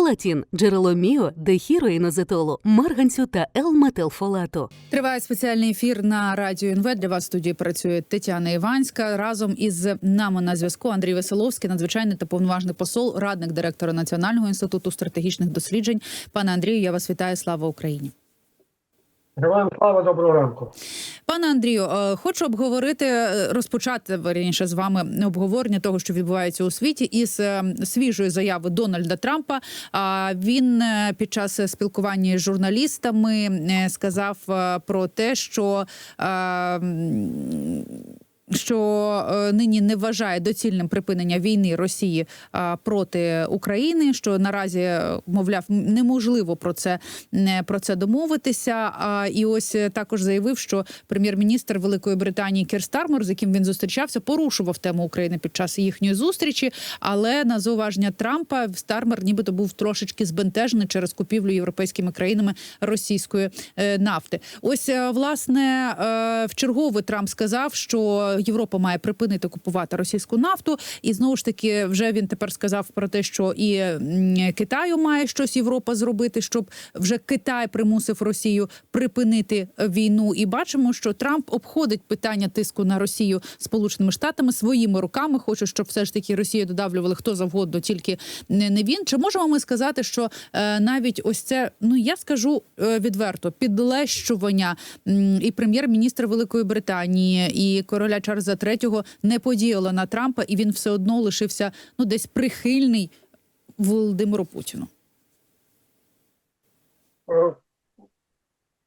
Фолатін – джерело міо, дехіроїнозетолу, марганцю та Л-метилфолату. Триває спеціальний ефір на радіо НВ. Для вас в студії працює Тетяна Іванська. Разом із нами на зв'язку Андрій Веселовський, надзвичайний та повноважний посол, радник директора Національного інституту стратегічних досліджень. Пане Андрію, я вас вітаю. Слава Україні. Героям слава доброго ранку. Пане Андрію, е, хочу обговорити, е, розпочати верніше з вами обговорення того, що відбувається у світі, із е, свіжої заяви Дональда Трампа. Він під час спілкування з журналістами сказав про те, що. Що е, нині не вважає доцільним припинення війни Росії е, проти України, що наразі е, мовляв неможливо про це про це домовитися. І ось також заявив, що прем'єр-міністр Великої Британії Кір Стармер, з яким він зустрічався, порушував тему України під час їхньої зустрічі. Але на зауваження Трампа Стармер, нібито був трошечки збентежений через купівлю європейськими країнами російської нафти. Ось власне в чергове Трамп сказав, що Європа має припинити купувати російську нафту, і знову ж таки, вже він тепер сказав про те, що і Китаю має щось Європа зробити, щоб вже Китай примусив Росію припинити е, війну. І бачимо, що Трамп обходить питання тиску на Росію Сполученими Штатами своїми руками. Хоче, щоб все ж таки Росію додавлювали хто завгодно, тільки не, він. Чи можемо ми сказати, що е, навіть ось це, ну я скажу е, відверто, підлещування і прем'єр-міністр Великої Британії і короля Чарльза III не подіяло на Трампа, і він все одно лишився ну десь прихильний Володимиру Путіну. Е,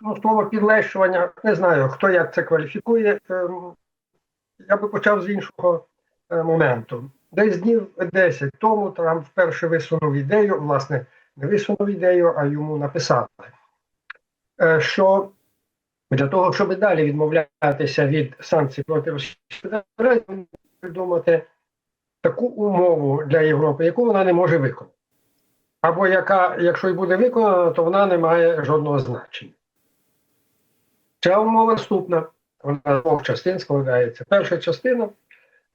Ну, слово підлещування, не знаю, хто як це кваліфікує. Ем, Я би почав з іншого е, моменту. Десь днів 10 тому Трамп вперше висунув ідею, власне, не висунув ідею, а йому написали, е, що для того, щоб далі відмовлятися від санкцій проти Російської Федерації, придумати таку умову для Європи, яку вона не може виконати. Або яка, якщо і буде виконана, то вона не має жодного значення. Ця умова наступна, вона з двох частин складається. Перша частина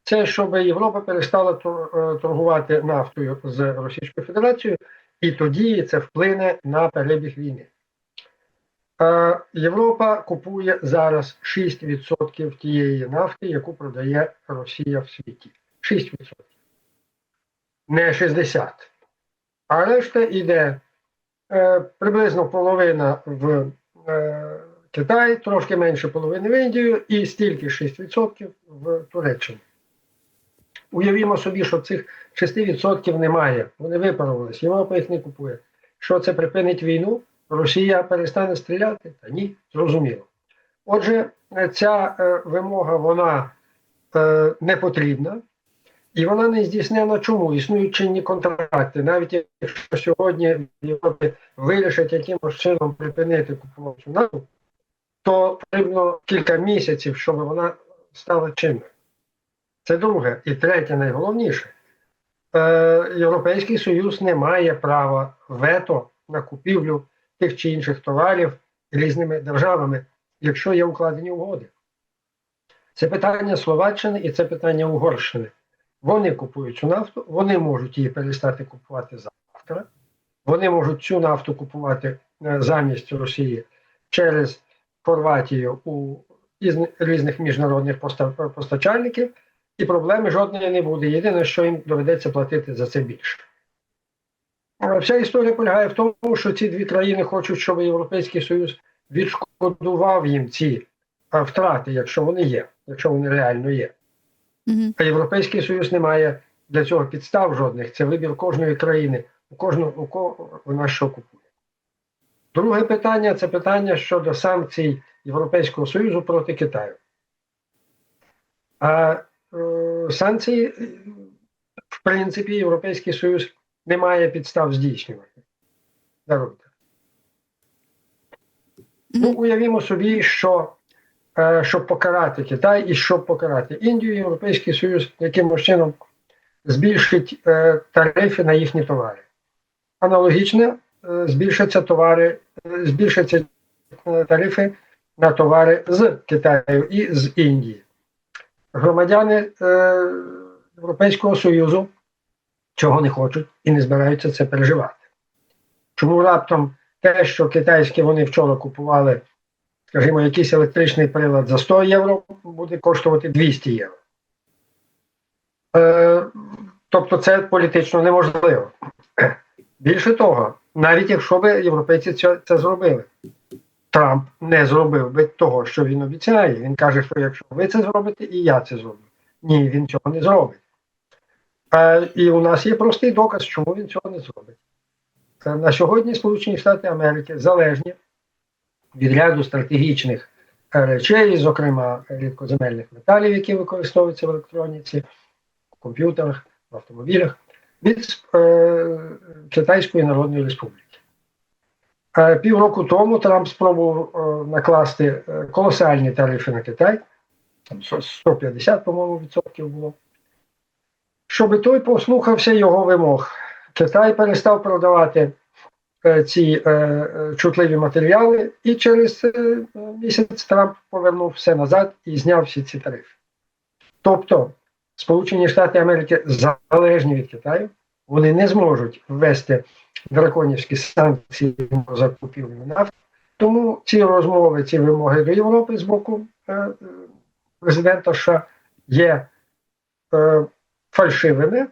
це щоб Європа перестала е, торгувати нафтою з Російською Федерацією, і тоді це вплине на перебіг війни. Е, Європа купує зараз 6% тієї нафти, яку продає Росія в світі. 6%. Не 60%. А решта йде приблизно половина в е, Китай, трошки менше половини в Індію і стільки 6% в Туреччину. Уявімо собі, що цих 6% немає. Вони випарувалися, Європа їх не купує. Що це припинить війну? Росія перестане стріляти? Та ні, зрозуміло. Отже, е, ця е, вимога вона е, не потрібна. І вона не здійснена чому? Існують чинні контракти. Навіть якщо сьогодні в Європі вирішать якимось чином припинити купувати цю нафту, то потрібно кілька місяців, щоб вона стала чинною. Це друге. І третє, найголовніше. Європейський Союз не має права вето на купівлю тих чи інших товарів різними державами, якщо є укладені угоди. Це питання Словаччини і це питання Угорщини. Вони купують цю нафту, вони можуть її перестати купувати завтра. Вони можуть цю нафту купувати е, замість Росії через Хорватію у із різних міжнародних постачальників, і проблеми жодної не буде. Єдине, що їм доведеться платити за це більше. Вся історія полягає в тому, що ці дві країни хочуть, щоб Європейський Союз відшкодував їм ці втрати, якщо вони є, якщо вони реально є. А Європейський Союз не має для цього підстав жодних. Це вибір кожної країни, у кожного у кого вона що купує. Друге питання це питання щодо санкцій Європейського Союзу проти Китаю. А е, санкції, в принципі, Європейський Союз не має підстав здійснювати. Даруйте. Ну, уявімо собі, що е, щоб покарати Китай і щоб покарати Індію, Європейський Союз якимось чином збільшить е, тарифи на їхні товари. Аналогічно е, збільшаться товари, е, збільшаться е, тарифи на товари з Китаю і з Індії. Громадяни е, Європейського Союзу чого не хочуть і не збираються це переживати. Чому раптом те, що китайські вони вчора купували, скажімо, якийсь електричний прилад за 100 євро, буде коштувати 200 євро. Е, тобто це політично неможливо. Більше того, навіть якщо б європейці це, це зробили, Трамп не зробив би того, що він обіцяє. Він каже, що якщо ви це зробите, і я це зроблю. Ні, він цього не зробить. І у нас є простий доказ, чому він цього не зробить. На сьогодні Сполучені Штати Америки залежні від ряду стратегічних речей, зокрема рідкоземельних металів, які використовуються в електроніці, в комп'ютерах, в автомобілях, від е, Китайської Народної Республіки. Е, Півроку тому Трамп спробував е, накласти е, колосальні тарифи на Китай, там 150, по-моєму, відсотків було, щоб той послухався його вимог. Китай перестав продавати е, ці е, е, чутливі матеріали, і через е, місяць Трамп повернув все назад і зняв всі ці тарифи. Тобто Сполучені Штати Америки залежні від Китаю, вони не зможуть ввести драконівські санкції по закупівлю нафти. Тому ці розмови, ці вимоги до Європи з боку е, е, президента США є е, фальшивими,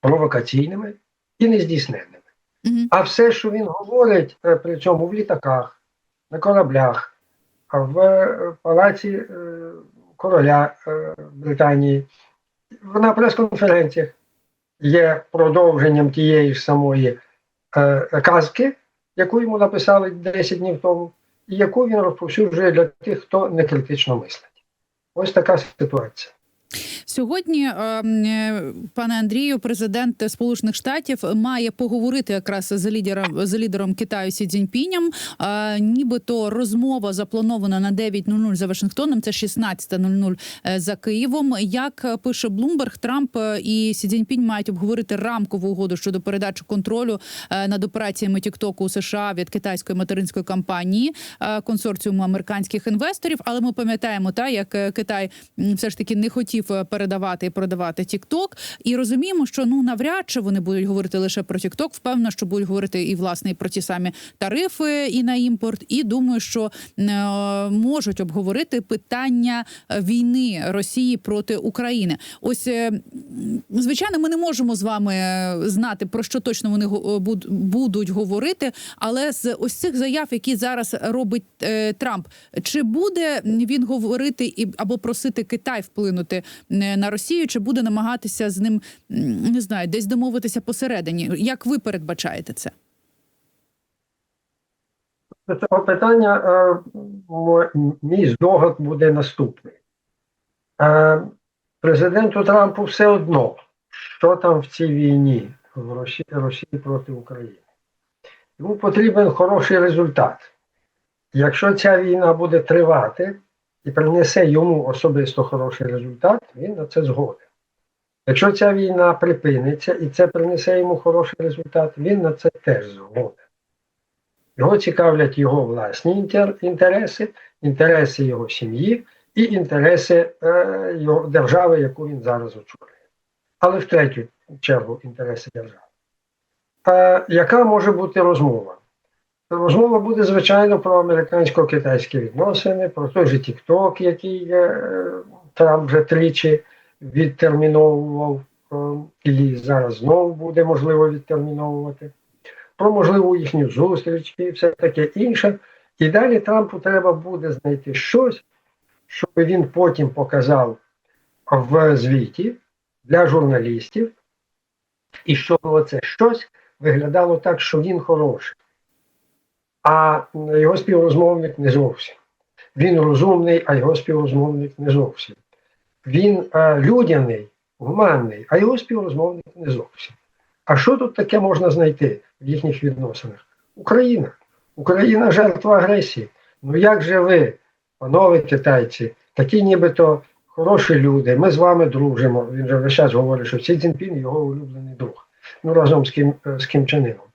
провокаційними і нездійсненними. Мгм. А все, що він говорить е, при цьому в літаках, на кораблях, в е, палаці е, короля Британії, на прес-конференціях є продовженням тієї ж самої казки, яку йому написали 10 днів тому, і яку він розповсюджує для тих, хто не критично мислить. Ось така ситуація. Сьогодні, е, е, пане Андрію, президент Сполучених Штатів має поговорити якраз з лідером з лідером Китаю Сі Цзіньпінем. Е, Нібито розмова запланована на 9.00 за Вашингтоном. Це 16.00 е, за Києвом. Як пише Блумберг, Трамп і Сі Цзіньпінь мають обговорити рамкову угоду щодо передачі контролю над операціями Тіктоку у США від китайської материнської компанії консорціуму американських інвесторів. Але ми пам'ятаємо, та як Китай все ж таки не хотів е, передавати і продавати TikTok. І розуміємо, що ну навряд чи вони будуть говорити лише про TikTok. Впевнено, що будуть говорити і власне і про ті самі тарифи і на імпорт. І думаю, що е, можуть обговорити питання е, війни Росії проти України. Ось е, звичайно, ми не можемо з вами знати про що точно вони будуть говорити. Але з ось цих заяв, які зараз робить Трамп, чи буде він говорити і або просити Китай вплинути на Росію, чи буде намагатися з ним не знаю, десь домовитися посередині? Як ви передбачаєте це? До цього питання е, мій здогад буде наступний. Е, Президенту Трампу все одно, що там в цій війні в Росії, Росії проти України. Йому потрібен хороший результат. Якщо ця війна буде тривати і принесе йому особисто хороший результат, він на це згоден. Якщо ця війна припиниться і це принесе йому хороший результат, він на це теж згоден. Його цікавлять його власні інтереси, інтереси його сім'ї і інтереси е, його держави, яку він зараз очолює. Але в третю чергу інтереси держави. Е, яка може бути розмова? Розмова буде, звичайно, про американсько-китайські відносини, про той же TikTok, який е, Трамп вже тричі відтерміновував, е, і зараз знову буде можливо відтерміновувати про можливу їхню зустріч і все таке інше. І далі Трампу треба буде знайти щось, щоб він потім показав в звіті для журналістів, і щоб оце щось виглядало так, що він хороший. А його співрозмовник не зовсім. Він розумний, а його співрозмовник не зовсім. Він е, людяний, гуманний, а його співрозмовник не зовсім. А що тут таке можна знайти в їхніх відносинах? Україна. Україна жертва агресії. Ну як же ви, панове китайці, такі нібито хороші люди, ми з вами дружимо. Він же весь час говорить, що Сі Цзіньпін його улюблений друг. Ну разом з Ким, з Ким Чен Іном.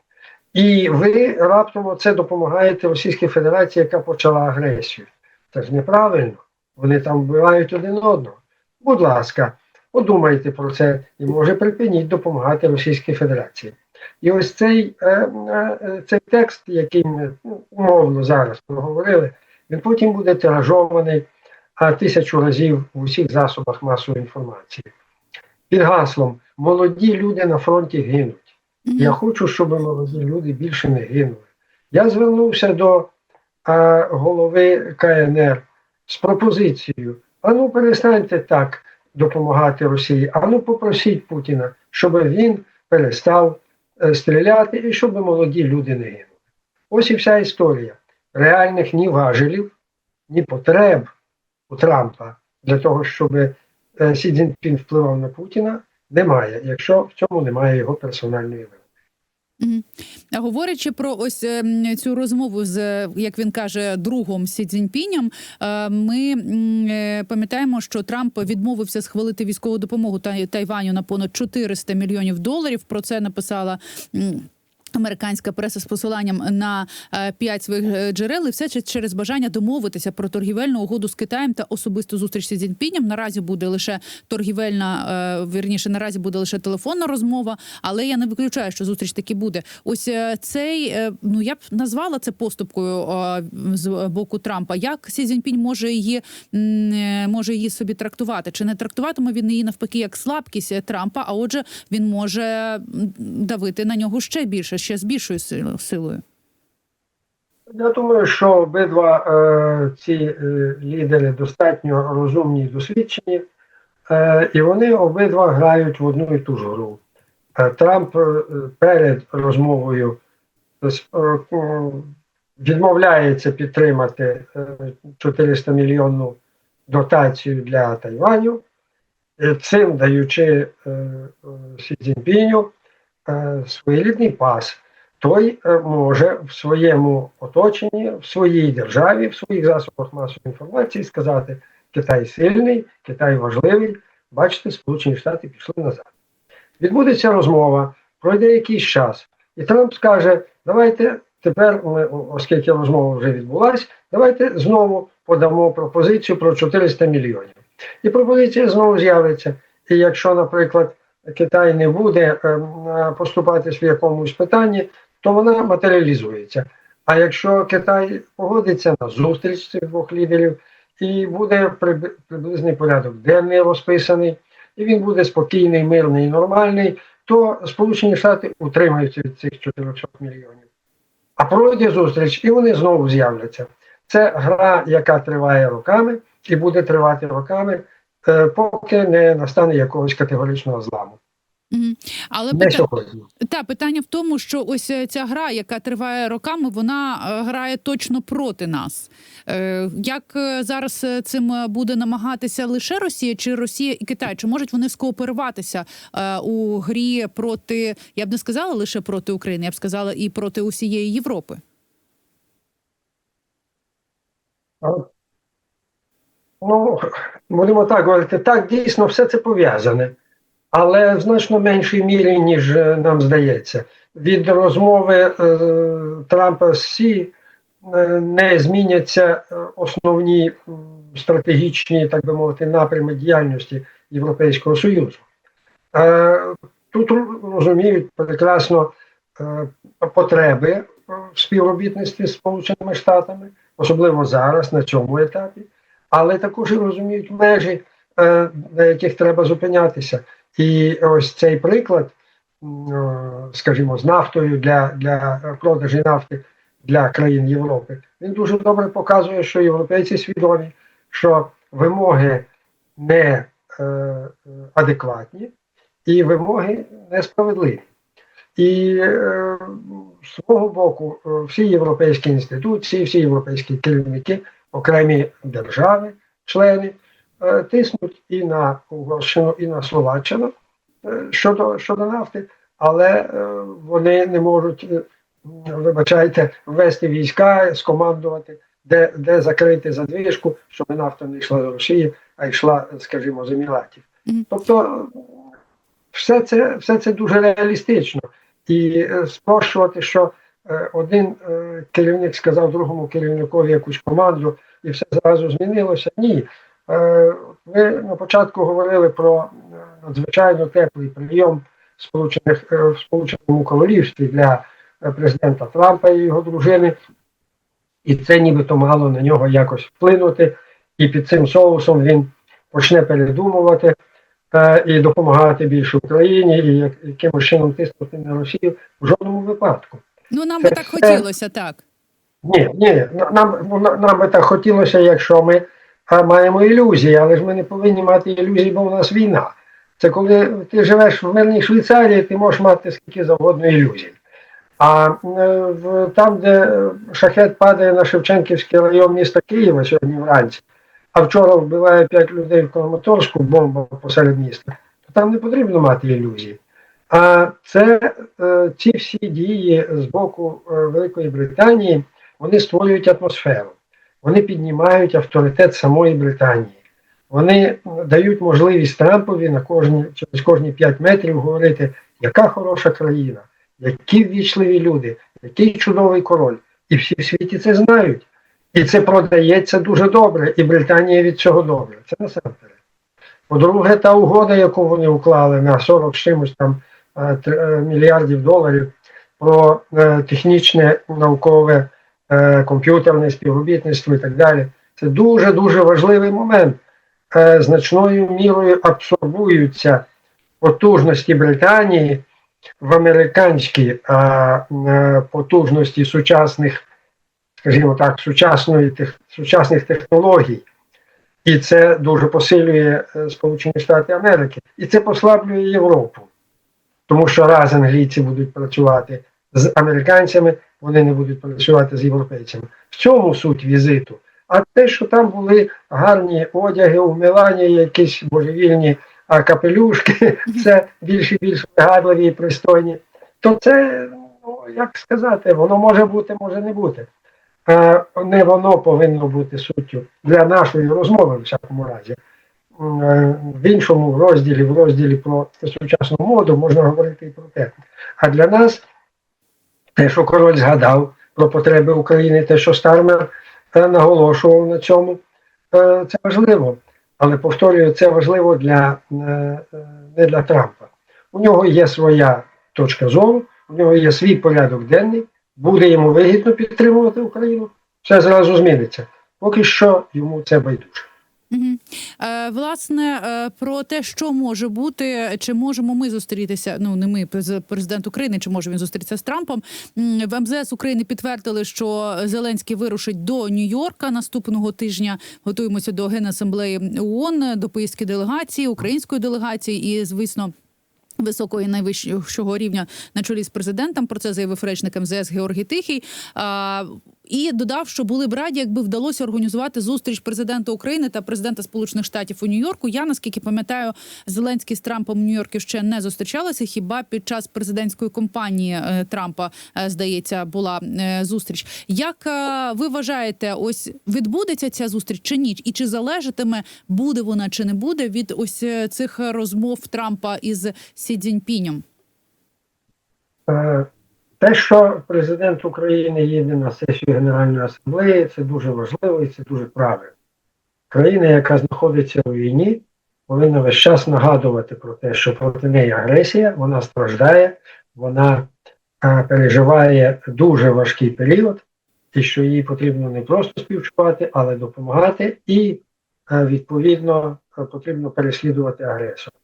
І ви раптом це допомагаєте Російській Федерації, яка почала агресію. Це ж неправильно. Вони там вбивають один одного. Будь ласка, подумайте про це і може припиніть допомагати Російській Федерації. І ось цей, е, е, цей текст, який ми ну, умовно зараз проговорили, він потім буде тиражований тисячу разів в усіх засобах масової інформації. Під гаслом Молоді люди на фронті гинуть. Я хочу, щоб молоді люди більше не гинули. Я звернувся до а, голови КНР з пропозицією: ану, перестаньте так допомагати Росії, ану попросіть Путіна, щоб він перестав е, стріляти і щоб молоді люди не гинули. Ось і вся історія. Реальних ні важелів, ні потреб у Трампа для того, щоб е, Сі Цзіньпін впливав на Путіна, немає, якщо в цьому немає його персональної вини. А говорячи про ось ем, цю розмову з як він каже другом Сі Цзіньпінем, е, ми е, пам'ятаємо, що Трамп відмовився схвалити військову допомогу Тайваню на понад 400 мільйонів доларів. Про це написала. Американська преса з посиланням на е, п'ять своїх е, джерел і все через бажання домовитися про торгівельну угоду з Китаєм та особисту зустріч з Цзіньпінем. Наразі буде лише торгівельна, е, вірніше, наразі буде лише телефонна розмова, але я не виключаю, що зустріч таки буде. Ось цей, ну я б назвала це поступкою з боку Трампа. Як Сі Цзіньпінь може її може її собі трактувати? Чи не трактуватиме він її навпаки як слабкість Трампа? А отже, він може давити на нього ще більше, ще з більшою силою. Я думаю, що обидва е, ці е, лідери достатньо розумні і досвідчені, е, і вони обидва грають в одну і ту ж гру. Е, Трамп е, перед розмовою е, відмовляється підтримати е, 400 мільйонну дотацію для Тайваню, е, цим даючи е, е, Сі Цзіньпіню е, своєрідний пас той е, може в своєму оточенні, в своїй державі, в своїх засобах масової інформації сказати: Китай сильний, Китай важливий. Бачите, Сполучені Штати пішли назад. Відбудеться розмова, пройде якийсь час, і Трамп скаже: давайте тепер, ми, оскільки розмова вже відбулася, давайте знову подамо пропозицію про 400 мільйонів. І пропозиція знову з'явиться. І якщо, наприклад, Китай не буде е, поступатись в якомусь питанні, то вона матеріалізується. А якщо Китай погодиться на зустріч цих двох лідерів і буде приб- приблизний порядок денний розписаний, і він буде спокійний, мирний і нормальний, то Сполучені Штати утримаються від цих 400 мільйонів. А пройде зустріч, і вони знову з'являться. Це гра, яка триває роками і буде тривати роками, е, поки не настане якогось категоричного зламу. Але Не пита... сьогодні. Та питання в тому, що ось е, ця гра, яка триває роками, вона е, грає точно проти нас. Е, Як е, зараз е, цим е, буде намагатися лише Росія чи Росія і Китай? Чи можуть вони скооперуватися е, у грі проти, я б не сказала лише проти України, я б сказала і проти усієї Європи? Ну, будемо так говорити, так, дійсно, все це пов'язане, але в значно меншій мірі, ніж е, нам здається. Від розмови е, Трампа з Сі е, не зміняться е, основні стратегічні, так би мовити, напрями діяльності Європейського Союзу. Е, тут розуміють прекрасно е, потреби в співробітництві з Сполученими Штатами, особливо зараз, на цьому етапі, але також і розуміють межі, е, на яких треба зупинятися. І ось цей приклад, скажімо, з нафтою для, для продажі нафти для країн Європи, він дуже добре показує, що європейці свідомі, що вимоги не е, адекватні і вимоги несправедливі. І е, з свого боку, всі європейські інституції, всі європейські керівники, окремі держави, члени, е, тиснуть і на Угорщину, і на Словаччину е, щодо, щодо нафти, але е, вони не можуть, вибачайте, ввести війська, скомандувати, де, де закрити задвижку, щоб нафта не йшла до Росії, а йшла, скажімо, з Еміратів. Тобто все це, все це дуже реалістично. І спрощувати, що один е, керівник сказав другому керівникові якусь команду, і все зразу змінилося. Ні. Е, Ви на початку говорили про е, надзвичайно теплий прийом Сполучених е, в Сполученому Королівстві для е, президента Трампа і його дружини, і це нібито мало на нього якось вплинути. І під цим соусом він почне передумувати е, і допомагати більше Україні, і якимось чином тиснути на Росію в жодному випадку. Ну нам би так хотілося, так. Ні, ні, нам, ну, нам би так хотілося, якщо ми маємо ілюзії, але ж ми не повинні мати ілюзій, бо в нас війна. Це коли ти живеш в мирній Швейцарії, ти можеш мати скільки завгодно ілюзій. А там, де шахет падає на Шевченківський район міста Києва сьогодні вранці, а вчора вбиває п'ять людей в Краматорську, бомба посеред міста, то там не потрібно мати ілюзій. А це е, ці всі дії з боку е, Великої Британії вони створюють атмосферу, вони піднімають авторитет самої Британії. Вони дають можливість Трампові на кожні, через кожні 5 метрів говорити, яка хороша країна, які ввічливі люди, який чудовий король. І всі в світі це знають. І це продається дуже добре, і Британія від цього добре. Це насамперед. По-друге, та угода, яку вони уклали на 40 чимось там мільярдів доларів про е, технічне наукове е, комп'ютерне співробітництво і так далі. Це дуже дуже важливий момент. Е, Значною мірою абсорбуються потужності Британії в американські е, е, потужності сучасних, скажімо так, сучасної сучасних технологій. І це дуже посилює е, Сполучені Штати Америки. І це послаблює Європу. Тому що раз англійці будуть працювати з американцями, вони не будуть працювати з європейцями. В цьому суть візиту. А те, що там були гарні одяги у Мілані, якісь божевільні капелюшки, це більш і більш вигадливі і пристойні, то це, ну, як сказати, воно може бути, може не бути. Е, Не воно повинно бути суттю для нашої розмови, в всякому разі. Е, В іншому розділі, в розділі про сучасну моду, можна говорити і про те. А для нас те, що король згадав про потреби України, те, що Стармер е, наголошував на цьому, е, це важливо. Але повторюю, це важливо для, не для Трампа. У нього є своя точка зору, у нього є свій порядок денний, буде йому вигідно підтримувати Україну, все зразу зміниться. Поки що йому це байдуже. Угу. Е, власне, е, про те, що може бути, чи можемо ми зустрітися? Ну не ми, през- президент України, чи може він зустрітися з Трампом? В МЗС України підтвердили, що Зеленський вирушить до Нью-Йорка наступного тижня. Готуємося до генасамблеї ООН, до поїздки делегації, української делегації, і звісно. Високої найвищого рівня на чолі з президентом про це заявив речник МЗС Георгій Тихий. І додав, що були б раді, якби вдалося організувати зустріч президента України та президента Сполучених Штатів у Нью-Йорку. Я наскільки пам'ятаю, Зеленський з Трампом у Нью-Йорку ще не зустрічалися. Хіба під час президентської кампанії е, Трампа е, здається була е, зустріч? Як ви вважаєте, ось відбудеться ця зустріч чи ні? І чи залежатиме буде вона чи не буде від ось цих розмов Трампа із Сі Цзіньпінем? Те, що президент України їде на сесію Генеральної асамблеї, це дуже важливо і це дуже правильно. Країна, яка знаходиться у війні, повинна весь час нагадувати про те, що проти неї агресія, вона страждає, вона е, переживає дуже важкий період, і що їй потрібно не просто співчувати, але допомагати, і е, відповідно е, потрібно переслідувати агресора.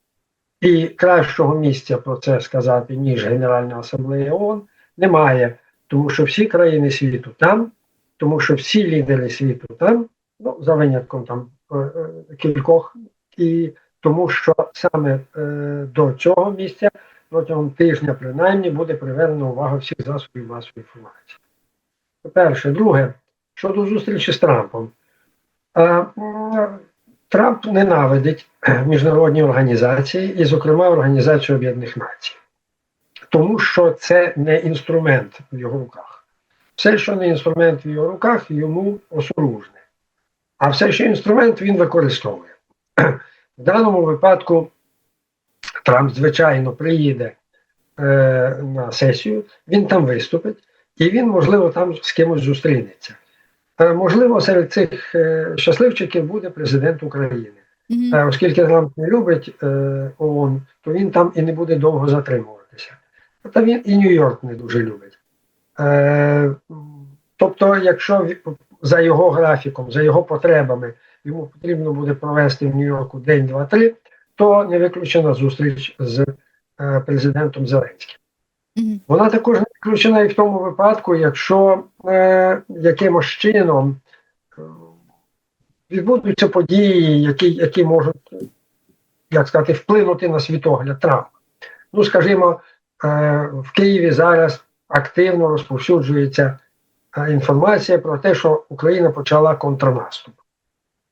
І кращого місця про це сказати, ніж Генеральна асамблея ООН, немає, тому що всі країни світу там, тому що всі лідери світу там, ну за винятком там е, е, кількох, і тому що саме е, до цього місця протягом тижня, принаймні, буде привернена увага всіх засобів масової інформації. По-перше, друге, щодо зустрічі з Трампом. Трамп ненавидить міжнародні організації, і, зокрема, Організацію Об'єднаних Націй, тому що це не інструмент в його руках. Все, що не інструмент в його руках, йому осоружне. А все, що інструмент, він використовує. В даному випадку Трамп, звичайно, приїде е, на сесію, він там виступить, і він, можливо, там з кимось зустрінеться. Е, можливо, серед цих е, щасливчиків буде президент України. Мгм. Е, Оскільки Трамп не любить е, ООН, то він там і не буде довго затримуватися. Та він і Нью-Йорк не дуже любить. Е, Тобто, якщо за його графіком, за його потребами йому потрібно буде провести в Нью-Йорку день, два, три, то не виключена зустріч з е, президентом Зеленським. Вона також не виключена і в тому випадку, якщо е, якимось чином е, відбудуться події, які, які можуть, як сказати, вплинути на світогляд Трампа. Ну, скажімо, в Києві зараз активно розповсюджується е, інформація про те, що Україна почала контрнаступ.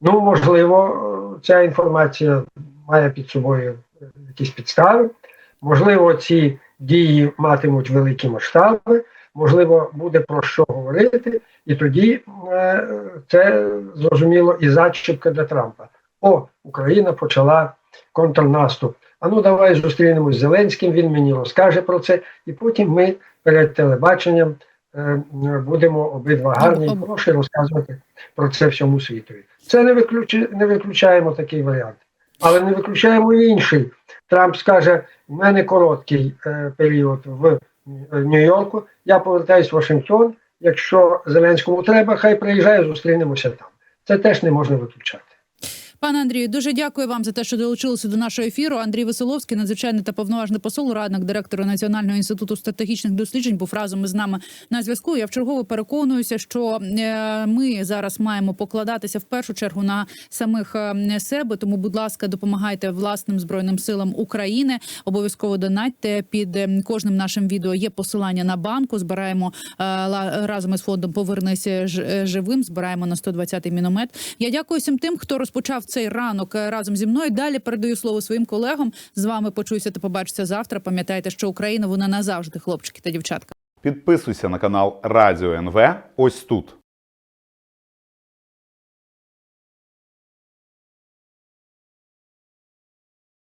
Ну, можливо, е, ця інформація має під собою е, якісь підстави. Можливо, ці дії матимуть великі масштаби, можливо, буде про що говорити, і тоді е, це зрозуміло і зачіпка для Трампа. О, Україна почала контрнаступ. А ну давай зустрінемось з Зеленським, він мені розкаже про це, і потім ми перед телебаченням е, будемо обидва гарні і хороші розказувати про це всьому світові. Це не, виключи, не виключаємо такий варіант, але не виключаємо і інший. Трамп скаже: у мене короткий е, період в е, Нью-Йорку. Я повертаюсь в Вашингтон. Якщо Зеленському треба, хай приїжджає, зустрінемося там. Це теж не можна виключати. Пане Андрію, дуже дякую вам за те, що долучилися до нашого ефіру. Андрій Веселовський, надзвичайний та повноважний посол, радник директора Національного інституту стратегічних досліджень, був разом із нами на зв'язку. Я вчергово переконуюся, що е, ми зараз маємо покладатися в першу чергу на самих е, себе. Тому, будь ласка, допомагайте власним збройним силам України. Обов'язково донатьте під е, кожним нашим відео. Є посилання на банку. Збираємо разом із фондом Повернися живим. Збираємо на 120-й міномет. Я дякую всім тим, хто розпочав цей ранок е, разом зі мною. Далі передаю слово своїм колегам. З вами почуюся та побачиться завтра. Пам'ятайте, що Україна вона назавжди, хлопчики та дівчатка. Підписуйся на канал Радіо НВ ось тут.